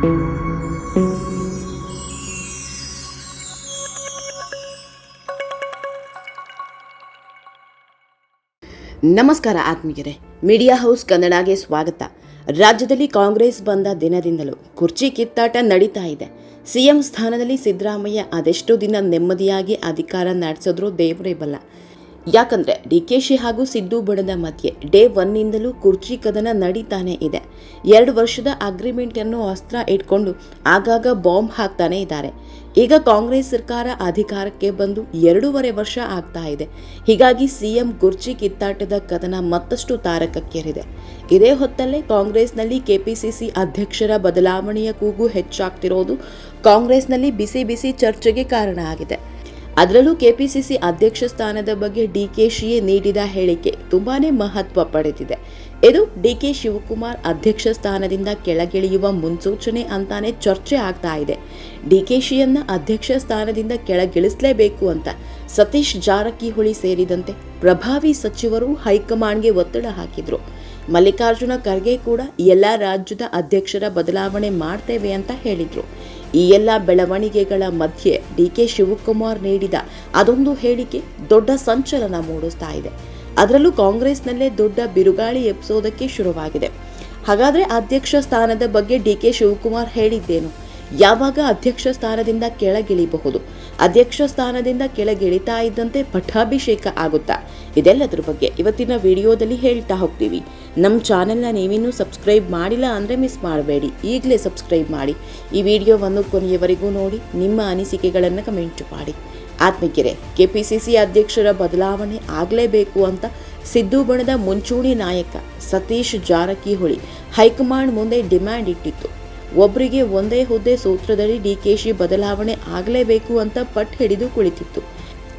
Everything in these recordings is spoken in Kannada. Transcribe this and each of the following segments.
ನಮಸ್ಕಾರ ಆತ್ಮೀಯರೇ. ಮೀಡಿಯಾ ಹೌಸ್ ಕನ್ನಡಗೆ ಸ್ವಾಗತ. ರಾಜ್ಯದಲ್ಲಿ ಕಾಂಗ್ರೆಸ್ ಬಂದ ದಿನದಿಂದಲೂ ಕುರ್ಚಿ ಕಿತ್ತಾಟ ನಡೀತಾ ಇದೆ. ಸಿಎಂ ಸ್ಥಾನದಲ್ಲಿ ಸಿದ್ದರಾಮಯ್ಯ ಅದೆಷ್ಟೋ ದಿನ ನೆಮ್ಮದಿಯಾಗಿ ಅಧಿಕಾರ ನಡೆಸಿದ್ರು ದೇವರೇ ಬಲ್ಲ. ಯಾಕಂದ್ರೆ ಡಿ ಕೆ ಶಿ ಹಾಗೂ ಸಿದ್ದು ಬಡದ ಮಧ್ಯೆ ಡೇ ಒನ್ನಿಂದಲೂ ಕುರ್ಚಿ ಕದನ ನಡೀತಾನೆ ಇದೆ. ಎರಡು ವರ್ಷದ ಅಗ್ರಿಮೆಂಟ್ ಅನ್ನು ಅಸ್ತ್ರ ಇಟ್ಕೊಂಡು ಆಗಾಗ ಬಾಂಬ್ ಹಾಕ್ತಾನೆ ಇದ್ದಾರೆ. ಈಗ ಕಾಂಗ್ರೆಸ್ ಸರ್ಕಾರ ಅಧಿಕಾರಕ್ಕೆ ಬಂದು ಎರಡೂವರೆ ವರ್ಷ ಆಗ್ತಾ ಇದೆ. ಹೀಗಾಗಿ ಸಿಎಂ ಕುರ್ಚಿ ಕಿತ್ತಾಟದ ಕದನ ಮತ್ತಷ್ಟು ತಾರಕಕ್ಕೇರಿದೆ. ಇದೇ ಹೊತ್ತಲ್ಲೇ ಕಾಂಗ್ರೆಸ್ನಲ್ಲಿ ಕೆಪಿಸಿಸಿ ಅಧ್ಯಕ್ಷರ ಬದಲಾವಣೆಯ ಕೂಗು ಹೆಚ್ಚಾಗ್ತಿರೋದು ಕಾಂಗ್ರೆಸ್ನಲ್ಲಿ ಬಿಸಿ ಬಿಸಿ ಚರ್ಚೆಗೆ ಕಾರಣ ಆಗಿದೆ. ಅದರಲ್ಲೂ ಕೆಪಿಸಿಸಿ ಅಧ್ಯಕ್ಷ ಸ್ಥಾನದ ಬಗ್ಗೆ ಡಿಕೆಶಿಯೇ ನೀಡಿದ ಹೇಳಿಕೆ ತುಂಬಾನೇ ಮಹತ್ವ ಪಡೆದಿದೆ. ಇದು ಡಿಕೆ ಶಿವಕುಮಾರ್ ಅಧ್ಯಕ್ಷ ಸ್ಥಾನದಿಂದ ಕೆಳಗಿಳಿಯುವ ಮುನ್ಸೂಚನೆ ಅಂತಾನೆ ಚರ್ಚೆ ಆಗ್ತಾ ಇದೆ. ಡಿಕೆಶಿಯನ್ನ ಅಧ್ಯಕ್ಷ ಸ್ಥಾನದಿಂದ ಕೆಳಗಿಳಿಸಲೇಬೇಕು ಅಂತ ಸತೀಶ್ ಜಾರಕಿಹೊಳಿ ಸೇರಿದಂತೆ ಪ್ರಭಾವಿ ಸಚಿವರು ಹೈಕಮಾಂಡ್ಗೆ ಒತ್ತಡ ಹಾಕಿದ್ರು. ಮಲ್ಲಿಕಾರ್ಜುನ ಖರ್ಗೆ ಕೂಡ ಎಲ್ಲ ರಾಜ್ಯದ ಅಧ್ಯಕ್ಷರ ಬದಲಾವಣೆ ಮಾಡ್ತೇವೆ ಅಂತ ಹೇಳಿದ್ರು. ಈ ಎಲ್ಲ ಬೆಳವಣಿಗೆಗಳ ಮಧ್ಯೆ ಡಿ ಕೆ ಶಿವಕುಮಾರ್ ನೀಡಿದ ಅದೊಂದು ಹೇಳಿಕೆ ದೊಡ್ಡ ಸಂಚಲನ ಮೂಡಿಸ್ತಾ ಇದೆ. ಅದರಲ್ಲೂ ಕಾಂಗ್ರೆಸ್ನಲ್ಲೇ ದೊಡ್ಡ ಬಿರುಗಾಳಿ ಎಬ್ಸೋದಕ್ಕೆ ಶುರುವಾಗಿದೆ. ಹಾಗಾದರೆ ಅಧ್ಯಕ್ಷ ಸ್ಥಾನದ ಬಗ್ಗೆ ಡಿ ಕೆ ಶಿವಕುಮಾರ್ ಹೇಳಿದ್ದೇನು? ಯಾವಾಗ ಅಧ್ಯಕ್ಷ ಸ್ಥಾನದಿಂದ ಕೆಳಗಿಳಿಬಹುದು? ಅಧ್ಯಕ್ಷ ಸ್ಥಾನದಿಂದ ಕೆಳಗಿಳಿತಾ ಇದ್ದಂತೆ ಪಟ್ಟಾಭಿಷೇಕ ಆಗುತ್ತಾ? ಇದೆಲ್ಲದರ ಬಗ್ಗೆ ಇವತ್ತಿನ ವಿಡಿಯೋದಲ್ಲಿ ಹೇಳ್ತಾ ಹೋಗ್ತೀವಿ. ನಮ್ಮ ಚಾನೆಲ್ನ ನೀವಿನ್ನೂ ಸಬ್ಸ್ಕ್ರೈಬ್ ಮಾಡಿಲ್ಲ ಅಂದರೆ ಮಿಸ್ ಮಾಡಬೇಡಿ. ಈಗಲೇ ಸಬ್ಸ್ಕ್ರೈಬ್ ಮಾಡಿ. ಈ ವಿಡಿಯೋವನ್ನು ಕೊನೆಯವರೆಗೂ ನೋಡಿ, ನಿಮ್ಮ ಅನಿಸಿಕೆಗಳನ್ನು ಕಮೆಂಟ್ ಮಾಡಿ. ಆತ್ಮಿಕೆರೆ ಕೆಪಿಸಿಸಿ ಅಧ್ಯಕ್ಷರ ಬದಲಾವಣೆ ಆಗಲೇಬೇಕು ಅಂತ ಸಿದ್ದು ಬಣದ ಮುಂಚೂಣಿ ನಾಯಕ ಸತೀಶ್ ಜಾರಕಿಹೊಳಿ ಹೈಕಮಾಂಡ್ ಮುಂದೆ ಡಿಮ್ಯಾಂಡ್ ಇಟ್ಟಿತ್ತು. ಒಬ್ಬರಿಗೆ ಒಂದೇ ಹುದ್ದೆ ಸೂತ್ರದಡಿ ಡಿಕೆಶಿ ಬದಲಾವಣೆ ಆಗಲೇಬೇಕು ಅಂತ ಪಟ್ಟು ಹಿಡಿದು ಕುಳಿತಿತ್ತು.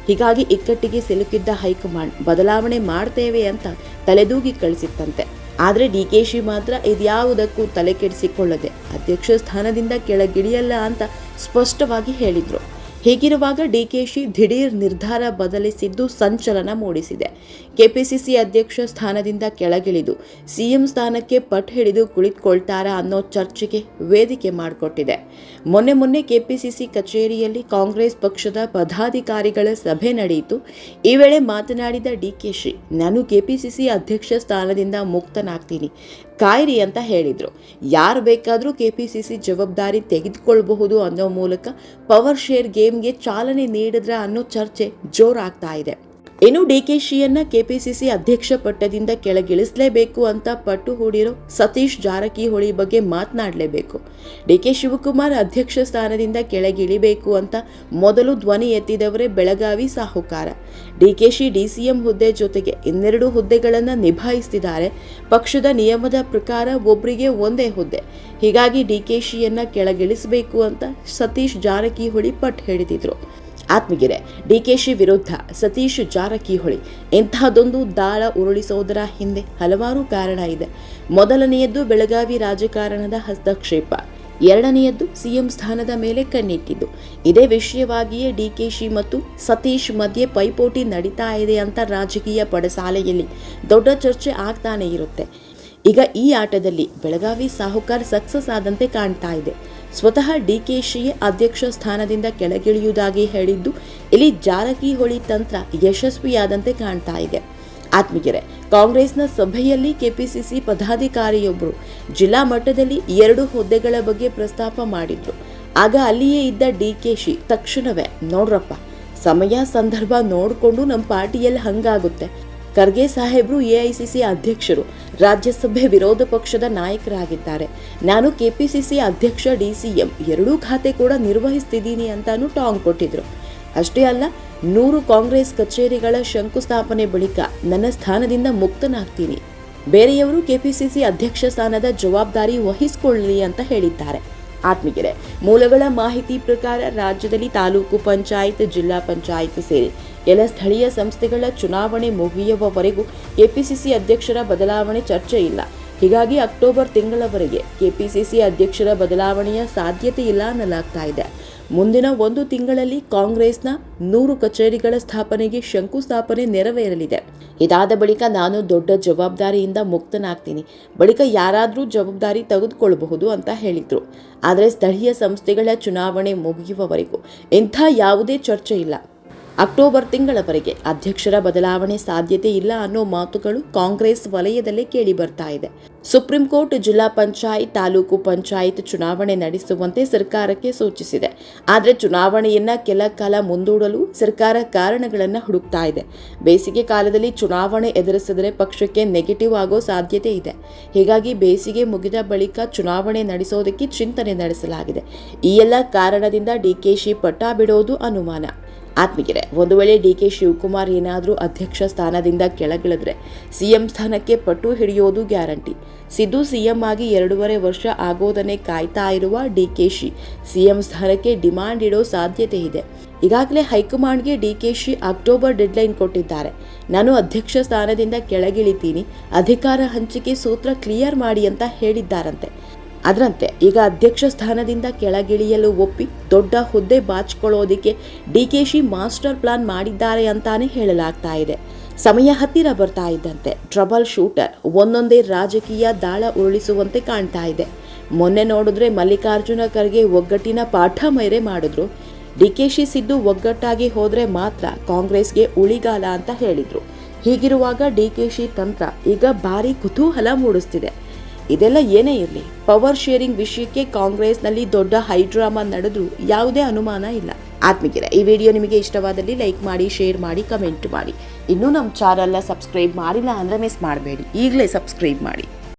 ಹೀಗಾಗಿ ಇಕ್ಕಟ್ಟಿಗೆ ಸಿಲುಕಿದ್ದ ಹೈಕಮಾಂಡ್, ಬದಲಾವಣೆ ಮಾಡ್ತೇವೆ ಅಂತ ತಲೆದೂಗಿ ಕಳಿಸಿತ್ತಂತೆ. ಆದರೆ ಡಿಕೆಶಿ ಮಾತ್ರ ಇದ್ಯಾವುದಕ್ಕೂ ತಲೆ ಕೆಡಿಸಿಕೊಳ್ಳದೆ ಅಧ್ಯಕ್ಷ ಸ್ಥಾನದಿಂದ ಕೆಳಗಿಳಿಯಲ್ಲ ಅಂತ ಸ್ಪಷ್ಟವಾಗಿ ಹೇಳಿದ್ರು. ಹೀಗಿರುವಾಗ ಡಿಕೆಶಿ ದಿಢೀರ್ ನಿರ್ಧಾರ ಬದಲಿಸಿದ್ದು ಸಂಚಲನ ಮೂಡಿಸಿದೆ. ಕೆಪಿಸಿಸಿ ಅಧ್ಯಕ್ಷ ಸ್ಥಾನದಿಂದ ಕೆಳಗಿಳಿದು ಸಿಎಂ ಸ್ಥಾನಕ್ಕೆ ಪಟ್ ಹಿಡಿದು ಕುಳಿತುಕೊಳ್ತಾರಾ ಅನ್ನೋ ಚರ್ಚೆಗೆ ವೇದಿಕೆ ಮಾಡಿಕೊಟ್ಟಿದೆ. ಮೊನ್ನೆ ಮೊನ್ನೆ ಕೆಪಿಸಿಸಿ ಕಚೇರಿಯಲ್ಲಿ ಕಾಂಗ್ರೆಸ್ ಪಕ್ಷದ ಪದಾಧಿಕಾರಿಗಳ ಸಭೆ ನಡೆಯಿತು. ಈ ವೇಳೆ ಮಾತನಾಡಿದ ಡಿಕೆಶಿ, ನಾನು ಕೆಪಿಸಿಸಿ ಅಧ್ಯಕ್ಷ ಸ್ಥಾನದಿಂದ ಮುಕ್ತನಾಗ್ತೀನಿ ಕಾಯಿರಿ ಅಂತ ಹೇಳಿದರು. ಯಾರು ಬೇಕಾದರೂ ಕೆಪಿಸಿಸಿ ಜವಾಬ್ದಾರಿ ತೆಗೆದುಕೊಳ್ಳಬಹುದು ಅನ್ನೋ ಮೂಲಕ ಪವರ್ ಶೇರ್ ಗೇಮ್ಗೆ ಚಾಲನೆ ನೀಡಿದ್ರ ಅನ್ನೋ ಚರ್ಚೆ ಜೋರಾಗ್ತಾ ಇದೆ. ಇನ್ನು ಡಿಕೆಶಿಯನ್ನ ಕೆಪಿಸಿಸಿ ಅಧ್ಯಕ್ಷ ಪಟ್ಟದಿಂದ ಕೆಳಗಿಳಿಸಲೇಬೇಕು ಅಂತ ಪಟ್ಟು ಹೂಡಿರೋ ಸತೀಶ್ ಜಾರಕಿಹೊಳಿ ಬಗ್ಗೆ ಮಾತನಾಡಲೇಬೇಕು. ಡಿಕೆ ಶಿವಕುಮಾರ್ ಅಧ್ಯಕ್ಷ ಸ್ಥಾನದಿಂದ ಕೆಳಗಿಳಿಬೇಕು ಅಂತ ಮೊದಲು ಧ್ವನಿ ಎತ್ತಿದವರೇ ಬೆಳಗಾವಿ ಸಾಹುಕಾರ. ಡಿಕೆಶಿ ಡಿಸಿಎಂ ಹುದ್ದೆ ಜೊತೆಗೆ ಇನ್ನೆರಡು ಹುದ್ದೆಗಳನ್ನು ನಿಭಾಯಿಸ್ತಿದ್ದಾರೆ. ಪಕ್ಷದ ನಿಯಮದ ಪ್ರಕಾರ ಒಬ್ಬರಿಗೆ ಒಂದೇ ಹುದ್ದೆ. ಹೀಗಾಗಿ ಡಿಕೆಶಿಯನ್ನ ಕೆಳಗಿಳಿಸಬೇಕು ಅಂತ ಸತೀಶ್ ಜಾರಕಿಹೊಳಿ ಪಟ್ಟು ಹಿಡಿದಿದ್ರು ಆತ್ಮಗಿರೆ ಡಿಕೆಶಿ ವಿರುದ್ಧ ಸತೀಶ್ ಜಾರಕಿಹೊಳಿ, ಇಂತಹದೊಂದು ದಾಳ ಉರುಳಿಸೋದರ ಹಿಂದೆ ಹಲವಾರು ಕಾರಣ ಇದೆ. ಮೊದಲನೆಯದ್ದು ಬೆಳಗಾವಿ ರಾಜಕಾರಣದ ಹಸ್ತಕ್ಷೇಪ, ಎರಡನೆಯದ್ದು ಸಿಎಂ ಸ್ಥಾನದ ಮೇಲೆ ಕಣ್ಣಿಟ್ಟಿದ್ದು. ಇದೇ ವಿಷಯವಾಗಿಯೇ ಡಿಕೆಶಿ ಮತ್ತು ಸತೀಶ್ ಮಧ್ಯೆ ಪೈಪೋಟಿ ನಡೀತಾ ಇದೆ ಅಂತ ರಾಜಕೀಯ ಪಡಸಾಲೆಯಲ್ಲಿ ದೊಡ್ಡ ಚರ್ಚೆ ಆಗ್ತಾನೆ ಇರುತ್ತೆ. ಈಗ ಈ ಆಟದಲ್ಲಿ ಬೆಳಗಾವಿ ಸಾಹುಕಾರ್ ಸಕ್ಸಸ್ ಆದಂತೆ ಕಾಣ್ತಾ ಇದೆ. ಸ್ವತಃ ಡಿಕೆಶಿಯೇ ಅಧ್ಯಕ್ಷ ಸ್ಥಾನದಿಂದ ಕೆಳಗಿಳಿಯುವುದಾಗಿ ಹೇಳಿದ್ದು, ಇಲ್ಲಿ ಜಾರಕಿಹೊಳಿ ತಂತ್ರ ಯಶಸ್ವಿಯಾದಂತೆ ಕಾಣ್ತಾ ಇದೆ. ಆತ್ಮೀಯರೇ, ಕಾಂಗ್ರೆಸ್ನ ಸಭೆಯಲ್ಲಿ ಕೆಪಿಸಿಸಿ ಪದಾಧಿಕಾರಿಯೊಬ್ಬರು ಜಿಲ್ಲಾ ಮಟ್ಟದಲ್ಲಿ ಎರಡು ಹುದ್ದೆಗಳ ಬಗ್ಗೆ ಪ್ರಸ್ತಾಪ ಮಾಡಿದ್ರು. ಆಗ ಅಲ್ಲಿಯೇ ಇದ್ದ ಡಿಕೆಶಿ ತಕ್ಷಣವೇ, ನೋಡ್ರಪ್ಪ, ಸಮಯ, ಸಂದರ್ಭ ನೋಡಿಕೊಂಡು ನಮ್ಮ ಪಾರ್ಟಿಯಲ್ಲಿ ಹಂಗಾಗುತ್ತೆ. ಖರ್ಗೆ ಸಾಹೇಬ್ರು ಎಐಸಿಸಿ ಅಧ್ಯಕ್ಷರು. ರಾಜ್ಯಸಭೆ ವಿರೋಧ ಪಕ್ಷದ ನಾಯಕರಾಗಿದ್ದಾರೆ. ನಾನು ಕೆಪಿಸಿಸಿ ಅಧ್ಯಕ್ಷ, ಡಿಸಿಎಂ ಎರಡೂ ಖಾತೆ ಕೂಡ ನಿರ್ವಹಿಸ್ತಿದ್ದೀನಿ ಅಂತಾನು ಟಾಂಗ್ ಕೊಟ್ಟಿದ್ರು. ಅಷ್ಟೇ ಅಲ್ಲ, ನೂರು ಕಾಂಗ್ರೆಸ್ ಕಚೇರಿಗಳ ಶಂಕುಸ್ಥಾಪನೆ ಬಳಿಕ ನನ್ನ ಸ್ಥಾನದಿಂದ ಮುಕ್ತನಾಗ್ತೀನಿ. ಬೇರೆಯವರು ಕೆಪಿಸಿಸಿ ಅಧ್ಯಕ್ಷ ಸ್ಥಾನದ ಜವಾಬ್ದಾರಿ ವಹಿಸಿಕೊಳ್ಳಲಿ ಅಂತ ಹೇಳಿದ್ದಾರೆ. ಆತ್ಮೀಯರೇ, ಮೂಲಗಳ ಮಾಹಿತಿ ಪ್ರಕಾರ ರಾಜ್ಯದಲ್ಲಿ ತಾಲೂಕು ಪಂಚಾಯತ್, ಜಿಲ್ಲಾ ಪಂಚಾಯತ್ ಸೇರಿ ಎಲ್ಲ ಸ್ಥಳೀಯ ಸಂಸ್ಥೆಗಳ ಚುನಾವಣೆ ಮುಗಿಯುವವರೆಗೂ ಕೆಪಿಸಿಸಿ ಅಧ್ಯಕ್ಷರ ಬದಲಾವಣೆ ಚರ್ಚೆ ಇಲ್ಲ ಹೀಗಾಗಿ ಅಕ್ಟೋಬರ್ ತಿಂಗಳವರೆಗೆ ಕೆಪಿಸಿಸಿ ಅಧ್ಯಕ್ಷರ ಬದಲಾವಣೆಯ ಸಾಧ್ಯತೆ ಇಲ್ಲ ಅನ್ನಲಾಗ್ತಾ ಇದೆ. ಮುಂದಿನ ಒಂದು ತಿಂಗಳಲ್ಲಿ ಕಾಂಗ್ರೆಸ್ನ ನೂರು ಕಚೇರಿಗಳ ಸ್ಥಾಪನೆಗೆ ಶಂಕುಸ್ಥಾಪನೆ ನೆರವೇರಲಿದೆ. ಇದಾದ ಬಳಿಕ ನಾನು ದೊಡ್ಡ ಜವಾಬ್ದಾರಿಯಿಂದ ಮುಕ್ತನಾಗ್ತೀನಿ. ಬಳಿಕ ಯಾರಾದರೂ ಜವಾಬ್ದಾರಿ ತೆಗೆದುಕೊಳ್ಳಬಹುದು ಅಂತ ಹೇಳಿದ್ರು. ಆದರೆ ಸ್ಥಳೀಯ ಸಂಸ್ಥೆಗಳ ಚುನಾವಣೆ ಮುಗಿಯುವವರೆಗೂ ಇಂಥ ಯಾವುದೇ ಚರ್ಚೆ ಇಲ್ಲ. ಅಕ್ಟೋಬರ್ ತಿಂಗಳವರೆಗೆ ಅಧ್ಯಕ್ಷರ ಬದಲಾವಣೆ ಸಾಧ್ಯತೆ ಇಲ್ಲ ಅನ್ನೋ ಮಾತುಗಳು ಕಾಂಗ್ರೆಸ್ ವಲಯದಲ್ಲೇ ಕೇಳಿ ಬರ್ತಾ ಇದೆ. ಸುಪ್ರೀಂ ಕೋರ್ಟ್, ಜಿಲ್ಲಾ ಪಂಚಾಯತ್, ತಾಲೂಕು ಪಂಚಾಯತ್ ಚುನಾವಣೆ ನಡೆಸುವಂತೆ ಸರ್ಕಾರಕ್ಕೆ ಸೂಚಿಸಿದೆ. ಆದರೆ ಚುನಾವಣೆಯನ್ನ ಕೆಲ ಕಾಲ ಮುಂದೂಡಲು ಸರ್ಕಾರ ಕಾರಣಗಳನ್ನು ಹುಡುಕ್ತಾ ಇದೆ. ಬೇಸಿಗೆ ಕಾಲದಲ್ಲಿ ಚುನಾವಣೆ ಎದುರಿಸಿದರೆ ಪಕ್ಷಕ್ಕೆ ನೆಗೆಟಿವ್ ಆಗೋ ಸಾಧ್ಯತೆ ಇದೆ. ಹೀಗಾಗಿ ಬೇಸಿಗೆ ಮುಗಿದ ಬಳಿಕ ಚುನಾವಣೆ ನಡೆಸೋದಕ್ಕೆ ಚಿಂತನೆ ನಡೆಸಲಾಗಿದೆ. ಈ ಎಲ್ಲ ಕಾರಣದಿಂದ ಡಿಕೆಶಿ ಪಟ್ಟ ಬಿಡೋದು ಅನುಮಾನ. ಆತ್ಮೀಗೆರೆ ಒಂದು ವೇಳೆ ಡಿ ಕೆ ಶಿವಕುಮಾರ್ ಏನಾದರೂ ಅಧ್ಯಕ್ಷ ಸ್ಥಾನದಿಂದ ಕೆಳಗಿಳಿದ್ರೆ ಸಿಎಂ ಸ್ಥಾನಕ್ಕೆ ಪಟ್ಟು ಹಿಡಿಯೋದು ಗ್ಯಾರಂಟಿ. ಸಿದ್ದು ಸಿಎಂ ಆಗಿ ಎರಡೂವರೆ ವರ್ಷ ಆಗೋದನ್ನೇ ಕಾಯ್ತಾ ಇರುವ ಡಿ ಕೆ ಶಿ ಸಿಎಂ ಸ್ಥಾನಕ್ಕೆ ಡಿಮಾಂಡ್ ಇಡೋ ಸಾಧ್ಯತೆ ಇದೆ. ಈಗಾಗಲೇ ಹೈಕಮಾಂಡ್ಗೆ ಶಿ ಅಕ್ಟೋಬರ್ ಡೆಡ್ಲೈನ್ ಕೊಟ್ಟಿದ್ದಾರೆ. ನಾನು ಅಧ್ಯಕ್ಷ ಸ್ಥಾನದಿಂದ ಕೆಳಗಿಳಿತೀನಿ, ಅಧಿಕಾರ ಹಂಚಿಕೆ ಸೂತ್ರ ಕ್ಲಿಯರ್ ಮಾಡಿ ಅಂತ ಹೇಳಿದ್ದಾರಂತೆ. ಅದರಂತೆ ಈಗ ಅಧ್ಯಕ್ಷ ಸ್ಥಾನದಿಂದ ಕೆಳಗಿಳಿಯಲು ಒಪ್ಪಿ ದೊಡ್ಡ ಹುದ್ದೆ ಬಾಚಿಕೊಳ್ಳೋದಿಕ್ಕೆ ಶಿ ಮಾಸ್ಟರ್ ಪ್ಲಾನ್ ಮಾಡಿದ್ದಾರೆ ಅಂತಾನೆ ಹೇಳಲಾಗ್ತಾ ಇದೆ. ಸಮಯ ಹತ್ತಿರ ಬರ್ತಾ ಇದ್ದಂತೆ ಟ್ರಬಲ್ ಶೂಟರ್ ಒಂದೊಂದೇ ರಾಜಕೀಯ ದಾಳ ಉರುಳಿಸುವಂತೆ ಕಾಣ್ತಾ ಇದೆ. ಮೊನ್ನೆ ನೋಡಿದ್ರೆ ಮಲ್ಲಿಕಾರ್ಜುನ ಖರ್ಗೆ ಒಗ್ಗಟ್ಟಿನ ಪಾಠ ಮೈರೆ ಮಾಡಿದ್ರು. ಡಿ ಕೆ ಶಿ ಸಿದ್ದು ಒಗ್ಗಟ್ಟಾಗಿ ಹೋದ್ರೆ ಮಾತ್ರ ಕಾಂಗ್ರೆಸ್ಗೆ ಉಳಿಗಾಲ ಅಂತ ಹೇಳಿದ್ರು. ಹೀಗಿರುವಾಗ ಡಿ ಕೆ ಶಿ ತಂತ್ರ ಈಗ ಭಾರಿ ಕುತೂಹಲ ಮೂಡಿಸ್ತಿದೆ. ಇದೆಲ್ಲ ಏನೇ ಇರಲಿ ಪವರ್ ಶೇರಿಂಗ್ ವಿಷಯಕ್ಕೆ ಕಾಂಗ್ರೆಸ್ನಲ್ಲಿ ದೊಡ್ಡ ಹೈಡ್ರಾಮಾ ನಡೆದ್ರೂ ಯಾವುದೇ ಅನುಮಾನ ಇಲ್ಲ. ಆತ್ಮಿಕರ ಈ ವಿಡಿಯೋ ನಿಮಗೆ ಇಷ್ಟವಾದಲ್ಲಿ ಲೈಕ್ ಮಾಡಿ ಶೇರ್ ಮಾಡಿ ಕಮೆಂಟ್ ಮಾಡಿ. ಇನ್ನೂ ನಮ್ಮ ಚಾನಲ್ನ ಸಬ್ಸ್ಕ್ರೈಬ್ ಮಾಡಿಲ್ಲ ಅಂದರೆ ಮಿಸ್ ಮಾಡಬೇಡಿ. ಈಗಲೇ ಸಬ್ಸ್ಕ್ರೈಬ್ ಮಾಡಿ.